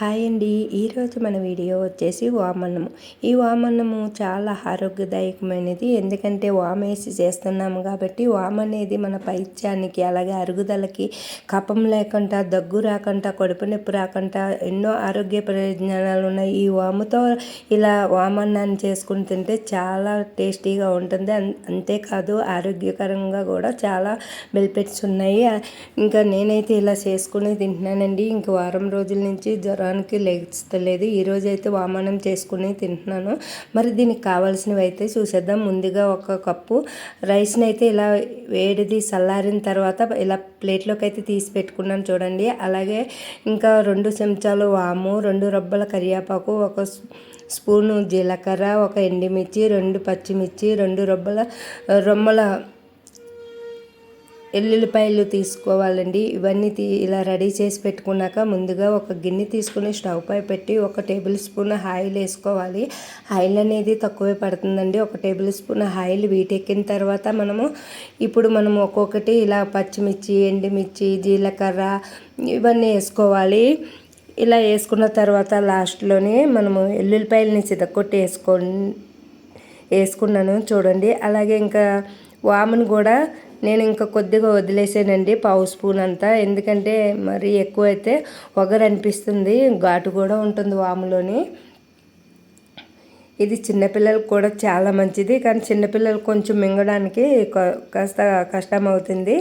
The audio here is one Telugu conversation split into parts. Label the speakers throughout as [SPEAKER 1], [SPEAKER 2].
[SPEAKER 1] హాయ్ అండి. ఈరోజు మన వీడియో వచ్చేసి వామన్నము. ఈ వామన్నము చాలా ఆరోగ్యదాయకమైనది. ఎందుకంటే వామేసి చేస్తున్నాము కాబట్టి వామ అనేది మన పైత్యానికి అలాగే అరుగుదలకి కపం లేకుండా దగ్గు రాకుండా కడుపు నొప్పి రాకుండా ఎన్నో ఆరోగ్య ప్రయోజనాలు ఉన్నాయి. ఈ వాముతో ఇలా వామన్నాన్ని చేసుకుని తింటే చాలా టేస్టీగా ఉంటుంది. అంతేకాదు ఆరోగ్యకరంగా కూడా చాలా బెనిఫిట్స్ ఉన్నాయి. ఇంకా నేనైతే ఇలా చేసుకుని తింటున్నానండి. ఇంక వారం రోజుల నుంచి జ్వరం తినడానికి లేస్తలేదు. ఈరోజు అయితే వామనం చేసుకుని తింటున్నాను. మరి దీనికి కావాల్సినవి అయితే చూసేద్దాం. ముందుగా ఒక కప్పు రైస్ని అయితే ఇలా వేడిది చల్లారిన తర్వాత ఇలా ప్లేట్లోకి అయితే తీసి పెట్టుకున్నాను చూడండి. అలాగే ఇంకా రెండు చెంచాలు వాము రెండు రబ్బల కరివేపాకు ఒక స్పూను జీలకర్ర ఒక ఎండిమిర్చి రెండు పచ్చిమిర్చి రెండు రొబ్బల రొమ్మల ఎల్లుల్లిపాయలు తీసుకోవాలండి. ఇవన్నీ తీ ఇలా రెడీ చేసి పెట్టుకున్నాక ముందుగా ఒక గిన్నె తీసుకుని స్టవ్ పై పెట్టి ఒక టేబుల్ స్పూన్ ఆయిల్ వేసుకోవాలి. ఆయిల్ అనేది తక్కువే పడుతుందండి. ఒక టేబుల్ స్పూన్ ఆయిల్ వీటెక్కిన తర్వాత మనము ఇప్పుడు మనం ఒక్కొక్కటి ఇలా పచ్చిమిర్చి ఎండుమిర్చి జీలకర్ర ఇవన్నీ వేసుకోవాలి. ఇలా వేసుకున్న తర్వాత లాస్ట్లోనే మనము ఎల్లుల్లిపాయలని చితక్కొట్టి వేసుకో వేసుకున్నాను చూడండి. అలాగే ఇంకా వామును కూడా నేను ఇంకా కొద్దిగా వదిలేసానండి పావు స్పూన్ అంతా. ఎందుకంటే మరి ఎక్కువ అయితే ఒగరు అనిపిస్తుంది ఘాటు కూడా ఉంటుంది వాములోని. ఇది చిన్నపిల్లలకు కూడా చాలా మంచిది కానీ చిన్నపిల్లలు కొంచెం మింగడానికి కాస్త కష్టం అవుతుంది.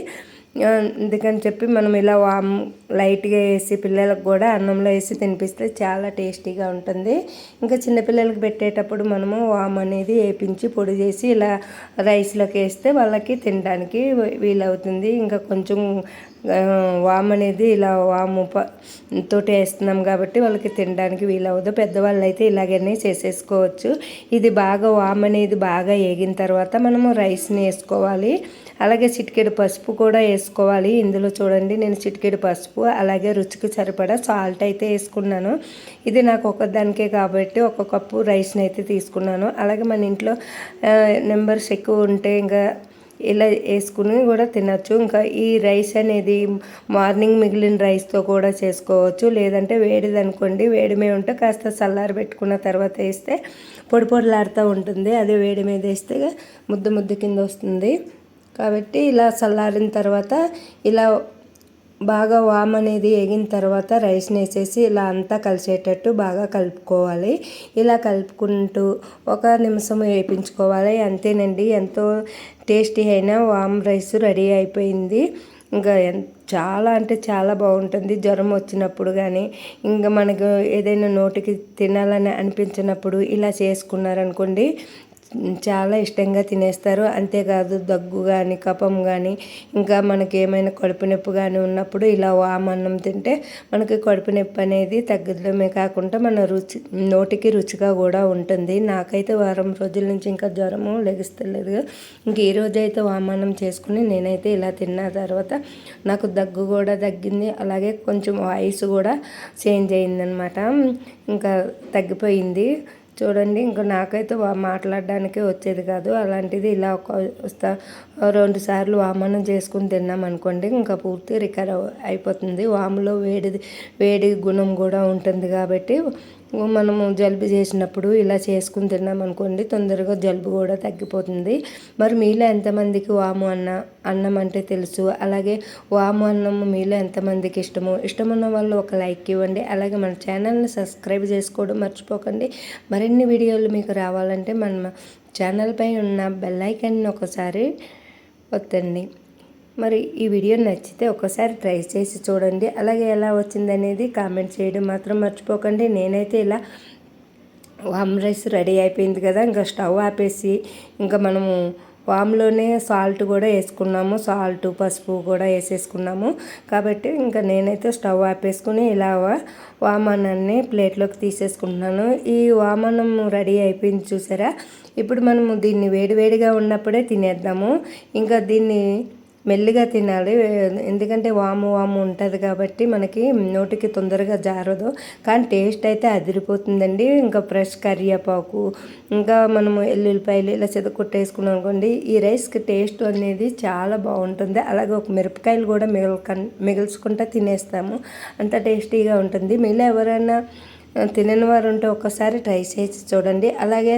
[SPEAKER 1] అందుకని చెప్పి మనం ఇలా వామ్ లైట్గా వేసి పిల్లలకు కూడా అన్నంలో వేసి తినిపిస్తే చాలా టేస్టీగా ఉంటుంది. ఇంకా చిన్నపిల్లలకి పెట్టేటప్పుడు మనము వామ్ అనేది వేపించి పొడి చేసి ఇలా రైస్లోకి వేస్తే వాళ్ళకి తినడానికి వీలవుతుంది. ఇంకా కొంచెం వామ్ అనేది ఇలా వాము తోటి వేస్తున్నాం కాబట్టి వాళ్ళకి తినడానికి వీలవదు పెద్దవాళ్ళు అయితే ఇలాగనే చేసేసుకోవచ్చు. ఇది బాగా వామ్ అనేది బాగా వేగిన తర్వాత మనము రైస్ని వేసుకోవాలి. అలాగే చిటికెడు పసుపు కూడా వేసుకోవాలి. ఇందులో చూడండి నేను చిటికెడు పసుపు అలాగే రుచికి సరిపడా సాల్ట్ అయితే వేసుకున్నాను. ఇది నాకు ఒకదానికే కాబట్టి ఒక కప్పు రైస్ని అయితే తీసుకున్నాను. అలాగే మన ఇంట్లో నెంబర్స్ ఎక్కువ ఉంటే ఇంకా ఇలా వేసుకుని కూడా తినచ్చు. ఇంకా ఈ రైస్ అనేది మార్నింగ్ మిగిలిన రైస్తో కూడా చేసుకోవచ్చు. లేదంటే వేడిది అనుకోండి వేడి మీద ఉంటే కాస్త చల్లారి పెట్టుకున్న తర్వాత వేస్తే పొడి పొడిలాడుతూ ఉంటుంది. అదే వేడి మీద వేస్తే ముద్ద ముద్ద కింద వస్తుంది. కాబట్టి ఇలా చల్లారిన తర్వాత ఇలా బాగా వామ్ అనేది వేగిన తర్వాత రైస్ని వేసేసి ఇలా అంతా కలిసేటట్టు బాగా కలుపుకోవాలి. ఇలా కలుపుకుంటూ ఒక నిమిషం వేయించుకోవాలి అంతేనండి ఎంతో టేస్టీ అయిన వామ్ రైస్ రెడీ అయిపోయింది. ఇంకా చాలా అంటే చాలా బాగుంటుంది. జ్వరం వచ్చినప్పుడు కానీ ఇంకా మనకు ఏదైనా నోటికి తినాలని అనిపించినప్పుడు ఇలా చేసుకున్నారనుకోండి చాలా ఇష్టంగా తినేస్తారు. అంతేకాదు దగ్గు కానీ కఫం కానీ ఇంకా మనకి ఏమైనా కడుపు నొప్పి కానీ ఉన్నప్పుడు ఇలా వామన్నం తింటే మనకి కడుపు నొప్పి అనేది తగ్గడమే కాకుండా మన రుచి నోటికి రుచిగా కూడా ఉంటుంది. నాకైతే వారం రోజుల నుంచి ఇంకా జ్వరము లెగిస్తలేదు. ఇంక ఈరోజు అయితే వామన్నం చేసుకుని నేనైతే ఇలా తిన్న తర్వాత నాకు దగ్గు కూడా తగ్గింది. అలాగే కొంచెం వాయిస్ కూడా చేంజ్ అయిందనమాట ఇంకా తగ్గిపోయింది. చూడండి ఇంకా నాకైతే మాట్లాడడానికే వచ్చేది కాదు. అలాంటిది ఇలా ఒక వస్తా రెండు సార్లు వామనం చేసుకుని తిన్నాం అనుకోండి ఇంకా పూర్తి రికవర్ అయిపోతుంది. వాములో వేడి వేడి గుణం కూడా ఉంటుంది కాబట్టి మనము జలుబు చేసినప్పుడు ఇలా చేసుకుని తిన్నాం అనుకోండి తొందరగా జలుబు కూడా తగ్గిపోతుంది. మరి మీలో ఎంతమందికి వాము అన్న అన్నం అంటే తెలుసు. అలాగే వాము అన్నము మీలో ఎంతమందికి ఇష్టమో? ఇష్టమున్న వాళ్ళు ఒక లైక్ ఇవ్వండి. అలాగే మన ఛానల్ని సబ్స్క్రైబ్ చేసుకోవడం మర్చిపోకండి. మరిన్ని వీడియోలు మీకు రావాలంటే మన ఛానల్పై ఉన్న బెల్ ఐకాన్ని ఒకసారి ఒత్తండి. మరి ఈ వీడియో నచ్చితే ఒకసారి ట్రై చేసి చూడండి. అలాగే ఎలా వచ్చిందనేది కామెంట్ చేయడం మాత్రం మర్చిపోకండి. నేనైతే ఇలా వామ్ రైస్ రెడీ అయిపోయింది కదా ఇంకా స్టవ్ ఆపేసి ఇంకా మనము వామ్లోనే సాల్ట్ కూడా వేసుకున్నాము. సాల్ట్ పసుపు కూడా వేసేసుకున్నాము. కాబట్టి ఇంకా నేనైతే స్టవ్ ఆపేసుకుని ఇలా వామనాన్ని ప్లేట్లోకి తీసేసుకుంటున్నాను. ఈ వామనం రెడీ అయిపోయింది చూసారా? ఇప్పుడు మనము దీన్ని వేడివేడిగా ఉన్నప్పుడే తినేద్దాము. ఇంకా దీన్ని మెల్లిగా తినాలి. ఎందుకంటే వాము వాము ఉంటుంది కాబట్టి మనకి నోటికి తొందరగా జారదు. కానీ టేస్ట్ అయితే అదిరిపోతుందండి. ఇంకా ఫ్రెష్ కరివేపాకు ఇంకా మనము ఎల్లుల్లిపాయలు ఇలా చెదకొట్టేసుకున్నాం అనుకోండి ఈ రైస్కి టేస్ట్ అనేది చాలా బాగుంటుంది. అలాగే ఒక మిరపకాయలు కూడా మిగలక మిగిల్చుకుంటా తినేస్తాము. అంత టేస్టీగా ఉంటుంది. మీలో ఎవరైనా తినని వారు ఉంటే ఒక్కసారి ట్రై చేసి చూడండి. అలాగే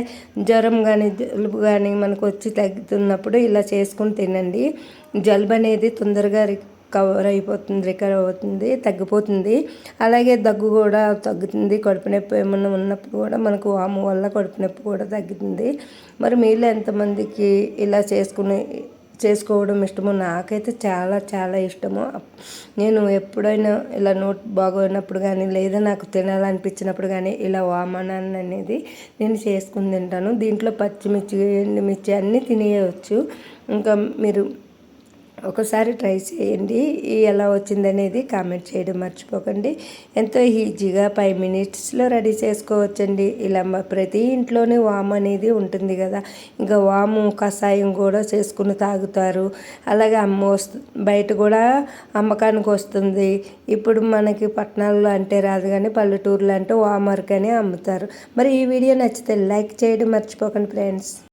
[SPEAKER 1] జ్వరం కానీ జలుబు కానీ మనకు వచ్చి తగ్గుతున్నప్పుడు ఇలా చేసుకుని తినండి. జలుబు అనేది తొందరగా కవర్ అయిపోతుంది రికవర్ అవుతుంది తగ్గిపోతుంది. అలాగే దగ్గు కూడా తగ్గుతుంది కడుపు నొప్పి ఏమన్నా ఉన్నప్పుడు కూడా మనకు వాము వల్ల కడుపు నొప్పి కూడా తగ్గుతుంది. మరి మీలో ఎంతమందికి ఇలా చేసుకుని చేసుకోవడం ఇష్టమో. నాకైతే చాలా చాలా ఇష్టము. నేను ఎప్పుడైనా ఇలా నోట్ బాగోనప్పుడు కానీ లేదా నాకు తినాలనిపించినప్పుడు కానీ ఇలా వామనాన్ని అనేది నేను చేసుకుని తింటాను. దీంట్లో పచ్చిమిర్చి ఎండుమిర్చి అన్నీ తినేయవచ్చు ఇంకా మీరు ఒకసారి ట్రై చేయండి. ఎలా వచ్చిందనేది కామెంట్ చేయడం మర్చిపోకండి. ఎంతో ఈజీగా ఫైవ్ మినిట్స్లో రెడీ చేసుకోవచ్చండి. ఇలా ప్రతి ఇంట్లోనే వాము అనేది ఉంటుంది కదా. ఇంకా వాము కషాయం కూడా చేసుకుని తాగుతారు. అలాగే అమ్మ బయట కూడా అమ్మకానికి వస్తుంది. ఇప్పుడు మనకి పట్టణాల్లో అంటే రాదు కానీ పల్లెటూర్లో అంటే వామర్కనే అమ్ముతారు. మరి ఈ వీడియో నచ్చితే లైక్ చేయడం మర్చిపోకండి ఫ్రెండ్స్.